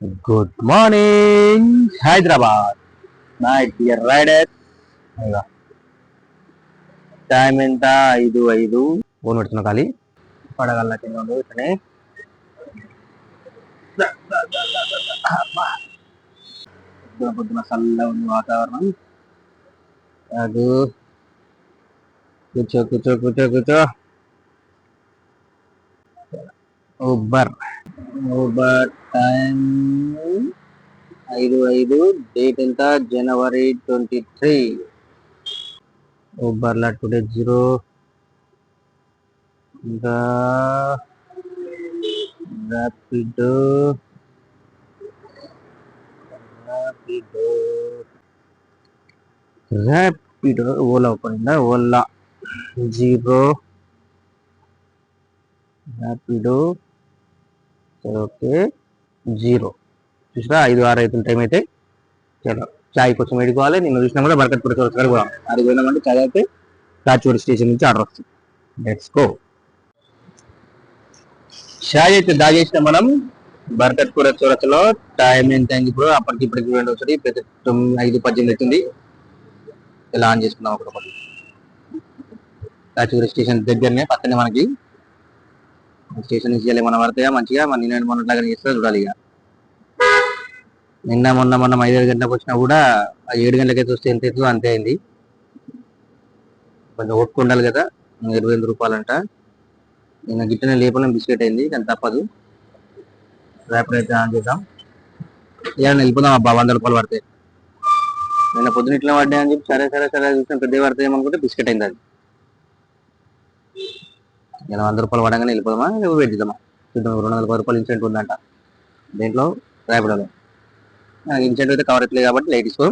Good morning Hyderabad night dear rider time ఎంత? ఐదు ఐదు. ఫోన్ పెడుతున్నా ఖాళీ. పడగల కింద ఇతనే పొద్దున పొద్దున చల్ల ఉంది వాతావరణం. అది కూర్చో కూర్చో కూర్చో కూర్చో. ఉబ్బర్ ఉబర్ టైం ఐదు ఐదు డేట్ ఎంత? జనవరి ట్వంటీ త్రీ ఉబర్లా టుడే జీరో ఇంకా rapid rapid rapid Ola open Ola zero Rapido okay. Zero. చూసినా ఐదు ఆరు అవుతున్న టైం అయితే చాలా. చాయ్ కోసం వేడుకోవాలి. నిన్న చూసినా కూడా బర్కత్ పుడి కూడా. పోదాం పోయినామంటే చాయ్ అయితే కాచూరి స్టేషన్ నుంచి ఆర్డర్ వస్తుంది లెట్స్ గో చాయ్ అయితే దాగేసిన మనం బర్కత్ కూడా టైం ఎంత అయింది ఇప్పుడు? అప్పటికి ఇప్పటికి రెండు వస్తుంది ప్రతి తొమ్మిది ఐదు పద్దెనిమిది అవుతుంది. ఇలా ఆన్ చేసుకున్నాం ఒకటి కాచూరి స్టేషన్ దగ్గరనే పక్కనే మనకి స్టేషన్ నుంచి మనం పడతాయా మంచిగా మన నిన్న మొన్నట్లాగా చేస్తే చూడాలి ఇక. నిన్న మొన్న మనం ఐదు గంటలకు వచ్చినా కూడా ఆ ఏడు గంటలకైతే వస్తే ఎంత అవుతుందో అంతే అయింది. కొంచెం ఓపిక ఉండాలి కదా ఇరవై ఎనిమిది రూపాయలంట. నిన్న గిట్టనే లేపడం బిస్కెట్ అయింది కానీ తప్పదు. రేపటి అయితే ఆన్ చేద్దాం. ఇక వెళ్ళిపోదాం అబ్బా వంద రూపాయలు పడతాయి నిన్న పొద్దున ఇట్లా పడ్డాయి అని చెప్పి సరే సరే సరే చూసిన పెద్ద పడతాయి అనుకుంటే బిస్కెట్ అయింది అది. నేను వంద రూపాయలు పడగానే వెళ్ళిపోదామా? లేకపోతే వెయిట్ చేద్దామా? చూద్దాం రెండు వందల పది రూపాయలు ఇన్సెంట్ ఉందంట. దేంట్లో? ర్యాపిడోలో. ఇన్సెంట్ అయితే కవర్ అవుతుంది కాబట్టి లైట్ తీసుకో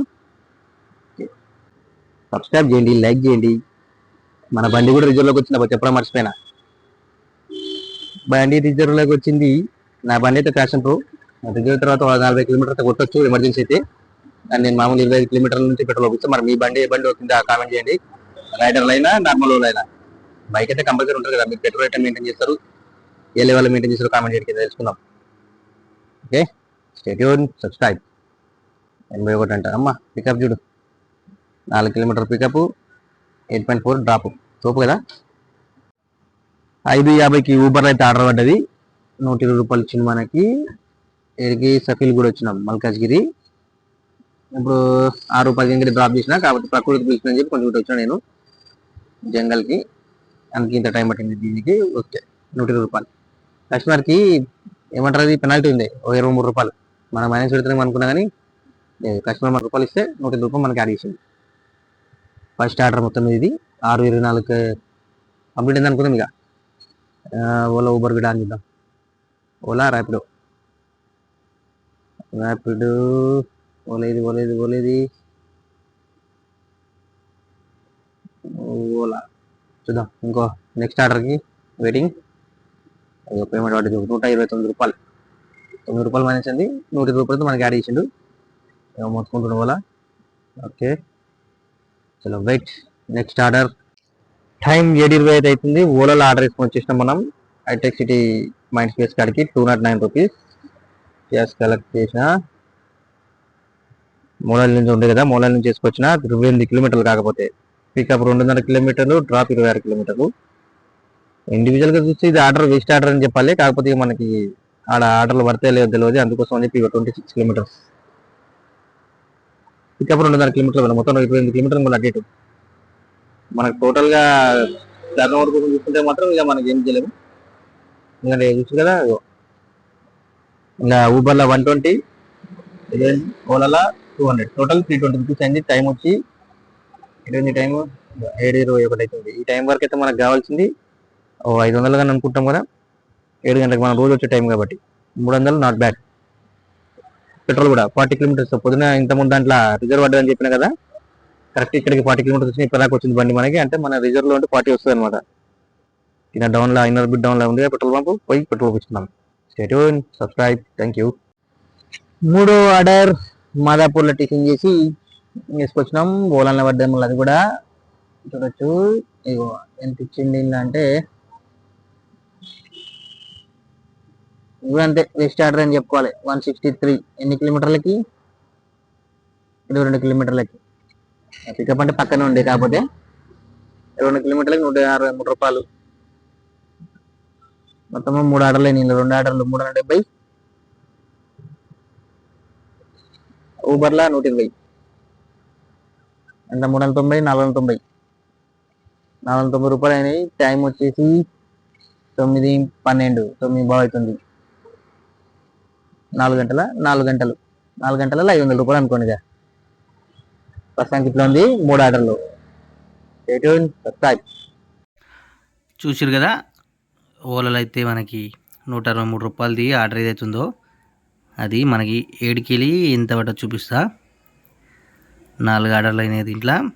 సబ్స్క్రైబ్ చేయండి లైక్ చేయండి. మన బండి కూడా రిజర్వ్లోకి వచ్చింది చెప్పడం మర్చిపోయినా. బండి రిజర్వ్లోకి వచ్చింది. నా బండి అయితే ఫ్యాషన్ ప్రో రిజర్వ్ తర్వాత నలభై కిలోమీటర్ కొట్టొచ్చు ఎమర్జెన్సీ అయితే. అండ్ నేను మామూలు ఇరవై ఐదు కిలోమీటర్ల నుంచి పెట్రోల్ పంపిస్తాను మరి మీ బండి ఏ బండి ఆ కామెంట్ చేయండి. రైడర్లైనా అయినా నార్మల్ వాళ్ళైనా. అయినా బైక్ అయితే కంపల్సరీ ఉంటుంది కదా. మీరు పెట్రోల్ అయితే మెయింటైన్ చేస్తారు. ఏ లెవెల్ మెయింటైన్ చేస్తారో కామెంట్ చేయడానికి తెలుసుకుందాం. ఓకే స్టేట్యూన్ సబ్స్క్రైబ్ ఎనభై ఒకటి అంట అమ్మ పికప్ చూడు. నాలుగు kilometre pickup eight point four drop తోపు కదా? ఐదు యాభైకి ఊబర్ అయితే ఆర్డర్ పడ్డది. నూట ఇరవై రూపాయలు ఇచ్చింది మనకి. ఏడికి సఫీల్ కూడా వచ్చినాం మల్కాజ్గిరి. ఇప్పుడు ఆరు పదిహేను డ్రాప్ చేసిన కాబట్టి ప్రకృతి పిలిచిన చెప్పి కొంచెం వచ్చాను నేను. జంగల్కి. అందుకే ఇంత టైం పట్టింది దీనికి. ఓకే. నూట ఇరవై రూపాయలు. కస్టమర్కి ఏమంటారు అది? పెనాల్టీ ఉంది. ఒక ఇరవై మూడు రూపాయలు. మనం మైనస్ పెడుతున్నాం అనుకున్నా కానీ కస్టమర్ మన రూపాయలు ఇస్తే నూట ఇరవై రూపాయలు మనకి యాడ్ చేసింది. ఫస్ట్ ఆర్డర్ మొత్తం ఇది. ఆరు ఇరవై నాలుగు కంప్లీట్ అయింది అనుకుందాం ఇక. ఓలా ఊబర్ కూడా ఆన్ చూద్దాం. ఓలా ర్యాపిడో ర్యాపిడో ఓలేది ఓలేది ఓలేది ఓలా. చూద్దాం. ఇంకో నెక్స్ట్ ఆర్డర్కి వెయిటింగ్ అది పేమెంట్ పడ్డది నూట ఇరవై తొమ్మిది రూపాయలు. తొమ్మిది రూపాయలు మానేసింది నూట ఇరవై రూపాయలతో మనకి యాడ్ చేసిండు. ఏమో వల్ల. ఓకే. చలో వెయిట్ నెక్స్ట్ ఆర్డర్ టైం ఏడు ఇరవై ఐదు అవుతుంది ఓలాలో ఆర్డర్ వేసుకొని వచ్చేసినాం మనం. హైటెక్ సిటీ మైండ్ స్పేస్ కాడికి two nought nine rupees gas collect చేసిన. మూలాల నుంచి ఉంది కదా మూలాల నుంచి తీసుకొచ్చిన. రెండు ఎనిమిది కిలోమీటర్లు కాకపోతే. పికప్ రెండున్నర కిలోమీటర్లు డ్రాప్ ఇరవై ఆరు కిలోమీటర్లు. ఇండివిజువల్గా చూస్తే ఇది ఆర్డర్ వేస్ట్ ఆర్డర్ అని చెప్పాలి. కాకపోతే మనకి ఆడ ఆర్డర్లు పడితే లేదో తెలియదు. అందుకోసం అని చెప్పి ట్వంటీ సిక్స్ కిలోమీటర్స్. పికప్ రెండున్నర కిలోమీటర్లు మొత్తం ఇరవై ఎనిమిది కిలోమీటర్లు మళ్ళీ అటు మనకు టోటల్గా టర్న్ ఓవర్ కోసం చూసుకుంటే మాత్రం ఇక మనకి ఏం చేయలేము. ఎందుకంటే చూసి కదా ఇలా ఇంకా ఊబర్లో one twenty ఓలాలో two hundred total three twenty rupees అయింది. టైం వచ్చి ఎటువంటి టైం ఏడు ఇరవై ఒకటి అవుతుంది ఈ టైం వరకు అయితే మనకు కావాల్సింది ఓ ఐదు వందలు కానీ అనుకుంటాం కదా. ఏడు గంటలకు మనం రోజు వచ్చే టైం కాబట్టి. మూడు వందలు నాట్ బ్యాడ్ పెట్రోల్ కూడా ఫార్టీ కిలోమీటర్స్ పొద్దున ఇంత ముందు దాంట్లో రిజర్వ్ పడ్డదని చెప్పిన కదా. కరెక్ట్ ఇక్కడికి ఫార్టీ కిలోమీటర్స్ వచ్చి ఇప్పటిదాకా వచ్చింది బండి మనకి. అంటే మన రిజర్వ్లో ఉంటే ఫార్టీ వస్తుంది అనమాట ఇలా డౌన్లో ఇన్నర్ బిడ్ డౌన్లో ఉంది పెట్రోల్ పంపు. పోయి petrol వచ్చిందాం stay tuned subscribe thank you మూడో ఆర్డర్ మాదాపూర్లో టిఫిన్ చేసి వేసుకొచ్చినాం ఓలాన్లో పడ్డాం మళ్ళీ అది కూడా చూడొచ్చు. ఇగో ఎంత ఇచ్చింది అంటే ఇవి అంతే వేస్ట్ ఆర్డర్ అని చెప్పుకోవాలి. వన్ సిక్స్టీ త్రీ ఎన్ని కిలోమీటర్లకి? ఇరవై రెండు కిలోమీటర్లకి. పికప్ అంటే పక్కనే ఉండే కాకపోతే ఇరవై రెండు కిలోమీటర్లకి నూట అరవై మూడు రూపాయలు. మొత్తము మూడు ఆర్డర్లు అయినాయి. రెండు ఆర్డర్లు మూడు వందల డెబ్బై. ఊబర్లా నూట ఇరవై. ఎంత మూడు వందల తొంభై నాలుగు వందల తొంభై. నాలుగు వందల తొంభై రూపాయలు అయినాయి. టైం వచ్చేసి తొమ్మిది పన్నెండు తొమ్మిది బాగుతుంది నాలుగు గంటల నాలుగు గంటలు. నాలుగు గంటలలో ఐదు వందల రూపాయలు అనుకోండి ఇక. ప్రస్తుతానికి ఇట్లా ఉంది. మూడు ఆర్డర్లు. సబ్స్క్రైబ్ చూసిరు కదా? ఓలలో అయితే మనకి నూట అరవై మూడు రూపాయలది ఆర్డర్ ఏదైతుందో అది మనకి ఏడుకెళ్ళి ఎంత పడ్డ చూపిస్తా. నాలుగు ఆర్డర్లు అయినాయి దీంట్లో.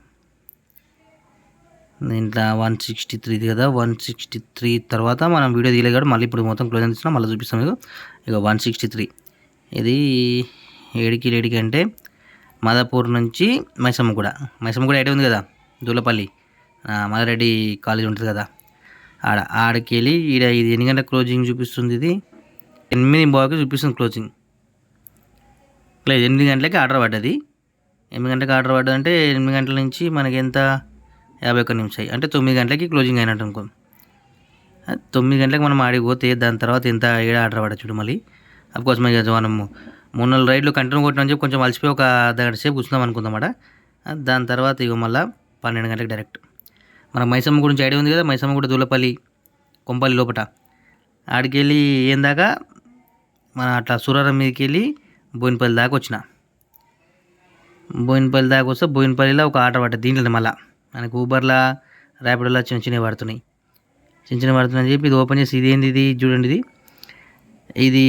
దీంట్లో వన్ సిక్స్టీ త్రీది కదా వన్ సిక్స్టీ త్రీ తర్వాత మనం వీడియో తీయలేదు కాబట్టి మళ్ళీ ఇప్పుడు మొత్తం క్లోజ్ అందిస్తున్నాం మళ్ళీ చూపిస్తాం మీకు. ఇక వన్ సిక్స్టీ త్రీ. ఇది ఏడికి ఏడికి అంటే మాదాపూర్ నుంచి మైసమ్మ కూడా. మైసమ్మ కూడా ఏడే ఉంది కదా దూలపల్లి. ఆ, కాలేజ్ ఉంటుంది కదా. ఆడ ఆడికి వెళ్ళి ఈడ ఇది ఎన్ని గంటల క్లోజింగ్ చూపిస్తుంది ఇది? ఎనిమిది బాగా చూపిస్తుంది క్లోజింగ్. లేదు ఎనిమిది గంటలకి ఆర్డర్ పడ్డది. ఎనిమిది గంటలకు ఆర్డర్ పడ్డదంటే ఎనిమిది గంటల నుంచి మనకి ఎంత? యాభై ఒక్క నిమిషాలు అంటే తొమ్మిది గంటలకి క్లోజింగ్ అయినట్టు అనుకో. తొమ్మిది గంటలకు మనం ఆడికి పోతే దాని తర్వాత ఎంత ఏడ ఆర్డర్ పడచ్చు చూడు మళ్ళీ. అఫ్కోర్స్ మరి ఇక మనం మూడు నాలుగు రైడ్లు కంటిన్యూ కొట్టిన చెప్పి కొంచెం అలసిపోయి ఒక అర్ధగంట సేపు కూర్చుందాం అనుకుందామాట దాని తర్వాత ఇక మళ్ళీ పన్నెండు గంటలకు డైరెక్ట్. మన మైసమ్మ గురించి ఐడియా ఉంది కదా మైసమ్మ కూడా దూలపల్లి కొంపల్లి లోపట. ఆడికి వెళ్ళి ఏం దాకా? మన అట్లా సూరారం మీదకి వెళ్ళి బోయినపల్లి దాకా వచ్చిన. బోయినపల్లి దాకా వస్తే బోయినపల్లిలో ఒక ఆర్డర్ పడ్డది దీంట్లో మళ్ళీ. మనకు ఊబర్లా ర్యాపిడోలా చిన్న చిన్నవి పడుతున్నాయి. చిన్న చిన్న పడుతున్నాయి అని చెప్పి ఇది ఓపెన్ చేసి ఇది ఇది చూడండి ఇది. ఇది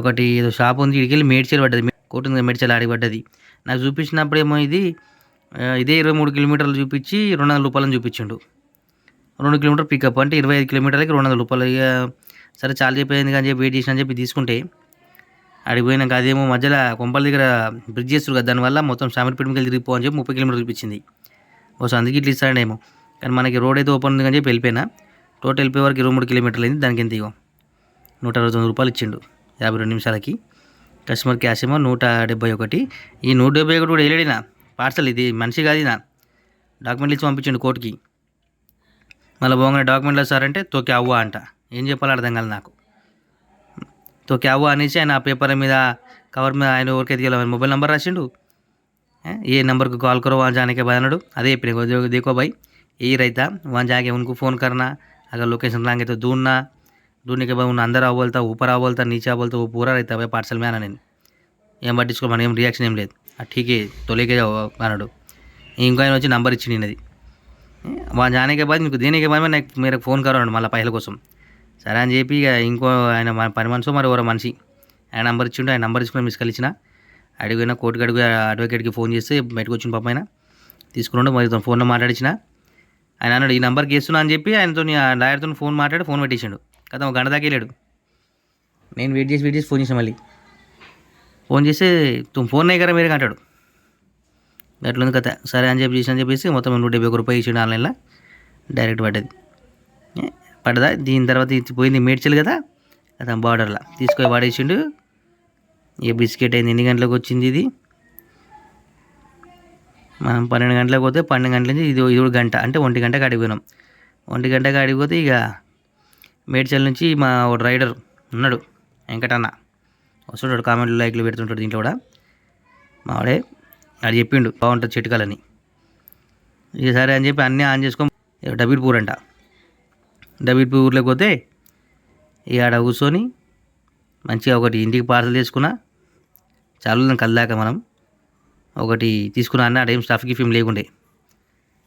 ఒకటి ఏదో షాప్ ఉంది ఇక్కడికి వెళ్ళి మేడ్చల్ పడ్డది. కోటి ఉంది మేడ్చల్ ఆడికి పడ్డది. నాకు చూపించినప్పుడేమో ఇది ఇదే ఇరవై మూడు కిలోమీటర్లు చూపించి రెండు వందల రూపాయలని చూపించిండు. రెండు కిలోమీటర్ పికప్ అంటే ఇరవై ఐదు కిలోమీటర్లకి రెండు వందల రూపాయలు. ఇక సరే చాలా చెప్పేది కానీ చెప్పి వెయిట్ చేసిన అని చెప్పి తీసుకుంటే ఆడికి పోయినాక అదేమో మధ్యలో కొంపల దగ్గర బ్రిడ్జ్ చేస్తారు కదా దానివల్ల మొత్తం షామిర్పేట వెళ్ళి తిరిగిపో అని చెప్పి ముప్పై కిలోమీటర్లు చూపించింది. ఓ అందుకే ఇట్లా ఇస్తాడేమో. కానీ మనకి రోడ్ అయితే ఓపెన్ ఉంది అని చెప్పి వెళ్ళిపోయినా. టోటల్ వెళ్ళిపోయే వరకు ఇరవై మూడు కిలోమీటర్లు అయింది. దానికి ఎంత ఇగో నూట అరవై తొమ్మిది రూపాయలు ఇచ్చిండు. యాభై రెండు నిమిషాలకి. కస్టమర్ క్యాష్ ఏమో నూట డెబ్బై ఒకటి. ఈ నూట డెబ్బై ఒకటి కూడా వెళ్ళాడినా పార్సల్ ఇది మనిషి కాదు నా డాక్యుమెంట్లు ఇచ్చి పంపించిండు కోర్టుకి. మళ్ళీ పోగానే డాక్యుమెంట్లు సారంటే తోకే అవ్వా అంట. ఏం చెప్పాలో అర్థం కాదు నాకు. తోకి అవ్వ అనేసి ఆయన ఆ పేపర్ మీద కవర్ మీద ఆయన ఎవరికైతే గెలవాలి మొబైల్ నెంబర్ రాసిండు ఏ, ఏ नंबर को कॉल करो वहाँ जाने के बाद अनडू अदे చెప్పిన देखो देखो भाई यही रहता वहाँ जाके उनको फ़ोन करना अगर लोकेशन लाएंगे तो ढूंढना ढूंढने के बाद उन अंदर आओ बोलता ऊपर आओ बोलता नीचे आओ बोलता वो पूरा रहता है पार्सल में आना नहीं ఏం పట్టించుకో మనం ఏం రియాక్షన్ ఏం లేదు ఆ ఠీకే తొలేకే जाओ అన్నాడు ఇంకో ఆయన వచ్చి నంబర్ ఇచ్చింది అది వా జానే కే బాద్ నీకు దేనే కే బాద్ మే నాకు మీరు ఫోన్ కరో అన్నాడు మళ్ళీ పైసల కోసం సరే అని చెప్పి ఇక ఇంకో ఆయన పని మనిషి మరి ఎవరో మనిషి. ఆయన నెంబర్ ఇచ్చిండు ఆయన నెంబర్ ఇచ్చుకుని మిస్ ఇచ్చిన అడిగిన కోర్టుకి అడుగు అడ్వకేట్కి ఫోన్ చేస్తే బయటకు వచ్చిన పాప ఆయన. తీసుకున్నాడు మరి తను ఫోన్లో మాట్లాడించిన ఆయన అన్నాడు ఈ నెంబర్కి వేస్తున్నా అని చెప్పి ఆయనతో లాయర్తో ఫోన్ మాట్లాడి ఫోన్ పెట్టించాడు కదా ఒక గంట దాకా వెళ్ళాడు. నేను వెయిట్ చేసి వెయిట్ చేసి ఫోన్ చేసాను మళ్ళీ. ఫోన్ చేస్తే తుమ్ ఫోన్ నై మీరే అంటాడు అట్లుంది కథ. సరే అని చెప్పి చేసిన అని చెప్పేసి మొత్తం నూట డెబ్బై ఒక రూపాయలు ఇచ్చిండు ఆన్లైన్లో. డైరెక్ట్ పడ్డది. పడ్డదా దీని తర్వాత ఇది పోయింది మేడ్చల్ కదా? అతను బార్డర్లో. తీసుకొని వాడేసిండు. ఏ బిస్కెట్ అయింది? ఎన్ని గంటలకు వచ్చింది ఇది? మనం పన్నెండు గంటలకు పోతే పన్నెండు గంటల నుంచి ఇది ఇది గంట. అంటే ఒంటి గంటకు అడిగిపోయినాం ఒంటి గంటకు అడిగిపోతే ఇక మేడ్చల్ నుంచి మా ఒక రైడర్ ఉన్నాడు వెంకటన్న. వస్తుంటాడు కామెంట్లు లైక్లు పెడుతుంటాడు దీంట్లో కూడా. మావాడే అది చెప్పిండు బాగుంటుంది చిట్కాలని ఈసారి అని చెప్పి అన్నీ ఆన్ చేసుకో పూర్ అంట డబీర్పూర్ ఊర్లోకి పోతే ఇక ఆడ కూర్చొని మంచిగా ఒకటి ఇంటికి పార్సల్ చేసుకున్నా చాలు కల్లాక మనం. ఒకటి తీసుకున్నా అన్న అడేం స్టఫ్ గిఫ్ ఏం లేకుండే.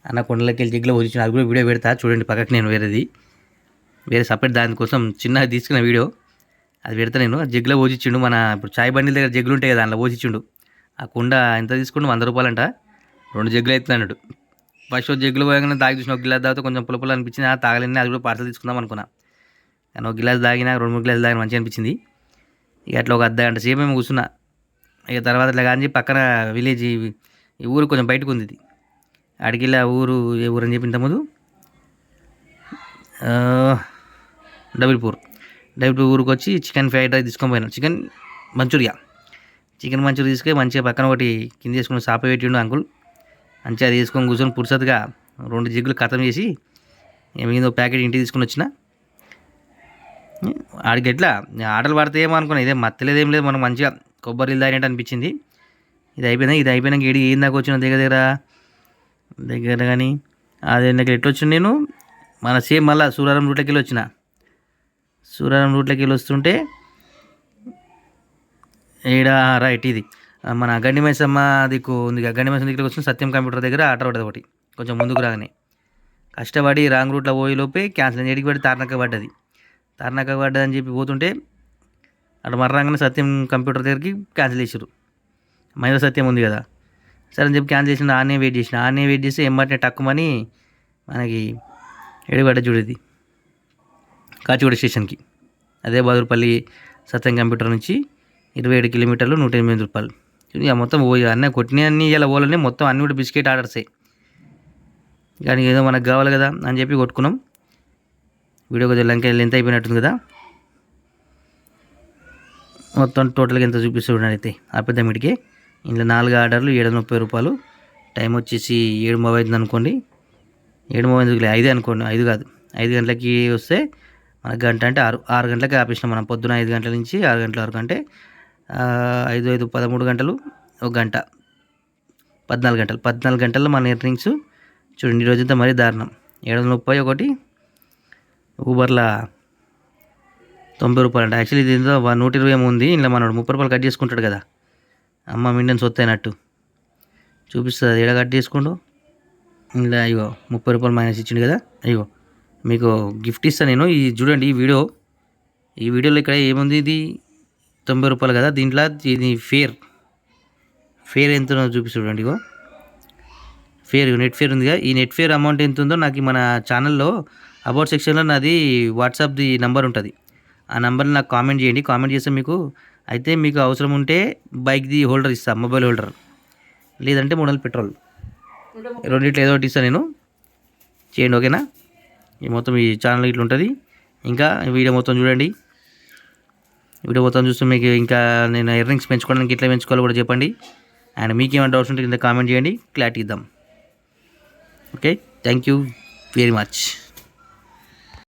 అన్న కొండలకి వెళ్ళి జిగ్లో వచ్చిన అది కూడా వీడియో పెడతా చూడండి పక్కకి నేను వేరేది. వేరే సపరేట్ దానికోసం చిన్నగా తీసుకున్న వీడియో. అది పెడతా నేను. జగ్గులో పోచిచ్చిండు మన ఇప్పుడు చాయ్ బండిల దగ్గర జగ్గులు ఉంటాయి కదా దాంట్లో పోచిచ్చిండు ఆ కుండ ఎంత తీసుకుండు వంద రూపాయలంట. రెండు జగ్గులు అవుతుంది అన్నాడు ఫస్ట్ జగ్గులు పోయాగానే తాగి చూసిన ఒక గిలాస్ తాగితే కొంచెం పులపులు అనిపించింది. ఆ తాగలేని అది కూడా పార్సల్ తీసుకుందాం అనుకున్నా. కానీ ఒక గిలాస్ తాగినా రెండు మూడు గిలాస్ తాగిన మంచిగా అనిపించింది. ఇక అట్లా ఒక అర్ధ గంట సేపు మేము కూర్చున్నా. ఇక తర్వాత ఇట్లా కానీ పక్కన విలేజ్ ఈ- ఊరు కొంచెం బయటకు ఉంది ఇది. అడిగిల్ల ఊరు ఏ ఊరు అని చెప్పి ఇంతకుముందు డబుల్పూర్. డబుల్పూర్ ఊరికి వచ్చి చికెన్ ఫ్రైడ్ రైస్ తీసుకొని పోయినాం. Chicken Manchuria. చికెన్ మంచూరియా తీసుకొని మంచిగా పక్కన ఒకటి కింద చేసుకుని సాప పెట్టిండు అంకుల్. మంచిగా అది వేసుకొని కూర్చొని పురుసతుగా రెండు జిగ్గులు ఖతం చేసి ఏమైందో ప్యాకెట్ ఇంటికి తీసుకుని వచ్చిన. ఆడికి ఎట్లా? ఆటలు పడితే ఏమో ఇదే మత్తలేదు ఏం లేదు మనం మంచిగా కొబ్బరి నీళ్ళు తాగినట్టు అనిపించింది. ఇది అయిపోయినా ఇది అయిపోయినాక ఏడి ఏం దాకా వచ్చిన దగ్గర దగ్గర? దగ్గర కానీ అది నాకు ఎట్లా వచ్చిన నేను? మన సేమ్ మళ్ళీ సూర్యారం రూట్లోకి వెళ్ళి వచ్చిన. సూర్యారం రూట్లోకి వెళ్ళి వస్తుంటే ఈడ రైట్ ఇది. మన గండి మైసమ్మ దిక్కు ఉంది కదా, గండి దగ్గరికి వచ్చిన సత్యం కంప్యూటర్ దగ్గర ఆర్డర్ పడ్డది ఒకటి. కొంచెం ముందుకు రాగానే. కష్టపడి రాంగ్ రూట్లో పోయి లోపే క్యాన్సిల్ ఎడికి పడి తారణక పడ్డది. తార్నక పడ్డది అని చెప్పి పోతుంటే అటు మర్రాగానే సత్యం కంప్యూటర్ దగ్గరికి క్యాన్సిల్ చేసారు మహిళ సత్యం ఉంది కదా. సరే అని చెప్పి క్యాన్సిల్ చేసిన ఆనే వెయిట్ చేసిన ఆనే వెయిట్ చేసి ఎంబర్నే టక్కుమని మనకి ఎడిపడ్డ చూడేది కాచిగూడ స్టేషన్కి. అదే బాదురుపల్లి సత్యం కంప్యూటర్ నుంచి ఇరవై ఏడు కిలోమీటర్లు నూట ఎనిమిది రూపాయలు. ఇక మొత్తం అన్నీ కొట్టినన్నీ ఇలా పోలని మొత్తం అన్నీ కూడా బిస్కెట్ ఆర్డర్సే కానీ ఏదో మనకు కావాలి కదా అని చెప్పి కొట్టుకున్నాం. వీడియో కొద్దిగా లంక లెంత్ అయిపోయినట్టుంది కదా. మొత్తం టోటల్గా ఎంత చూపిస్తూ అయితే ఆ పెద్ద మీటికి ఇంట్లో నాలుగు ఆర్డర్లు ఏడు ముప్పై రూపాయలు. టైం వచ్చేసి ఏడు మూడు అవుతుంది అనుకోండి. ఏడు మూడు ఐదే అనుకోండి ఐదు కాదు. ఐదు గంటలకి వస్తే మనకు గంట అంటే ఆరు ఆరు గంటలకి ఆపేసినాం మనం. పొద్దున ఐదు గంటల నుంచి ఆరు గంటల వరకు అంటే ఐదు ఐదు పదమూడు గంటలు ఒక గంట. పద్నాలుగు గంటలు. పద్నాలుగు గంటల్లో మన ఎర్నింగ్స్ చూడండి ఈరోజంతా రోజంతా మరీ దారుణం. ఏడు వందల ముప్పై ఒకటి ఊబర్ల తొంభై రూపాయలు అంటే యాక్చువల్లీ ఇది నూట ఇరవై ఏమో ఉంది. ఇలా మనోడు ముప్పై రూపాయలు కట్ చేసుకుంటాడు కదా. అమ్మ మిండెన్స్ వస్తాయినట్టు చూపిస్తుంది ఏడ కట్ చేసుకోండు? ఇలా అయ్యో ముప్పై రూపాయలు మైనస్ ఇచ్చిండు కదా. అయ్యో మీకు గిఫ్ట్ ఇస్తాను నేను. ఈ చూడండి ఈ వీడియో. ఈ వీడియోలో ఇక్కడ ఏముంది ఇది? తొంభై రూపాయలు కదా దీంట్లో ఇది ఫేర్. ఫేర్ ఎంత చూపి చూడండి ఇగో. ఫేర్ నెట్ ఫేర్ ఉందిగా. ఈ నెట్ ఫేర్ అమౌంట్ ఎంత ఉందో నాకు మన ఛానల్లో అబౌట్ సెక్షన్లో నాది వాట్సాప్ది నంబర్ ఉంటుంది. ఆ నెంబర్ని నాకు కామెంట్ చేయండి. కామెంట్ చేస్తే మీకు అయితే మీకు అవసరం ఉంటే బైక్ది హోల్డర్ ఇస్తాను మొబైల్ హోల్డర్. లేదంటే మూడు వందలు పెట్రోల్. రెండిట్లో ఏదో ఒకటి ఇస్తాను నేను. చేయండి ఓకేనా? ఈ మొత్తం ఈ ఛానల్ ఇట్లా ఉంటుంది ఇంకా వీడియో మొత్తం చూడండి. వీడియో మొత్తం చూస్తే మీకు ఇంకా నేను ఎర్నింగ్స్ పెంచుకోవడానికి ఎట్లా పెంచుకోవాలో కూడా చెప్పండి. అండ్ మీకు ఏమైనా డౌట్స్ ఉంటే కింద కామెంట్ చేయండి. క్లారిటీ ఇద్దాం okay thank you very much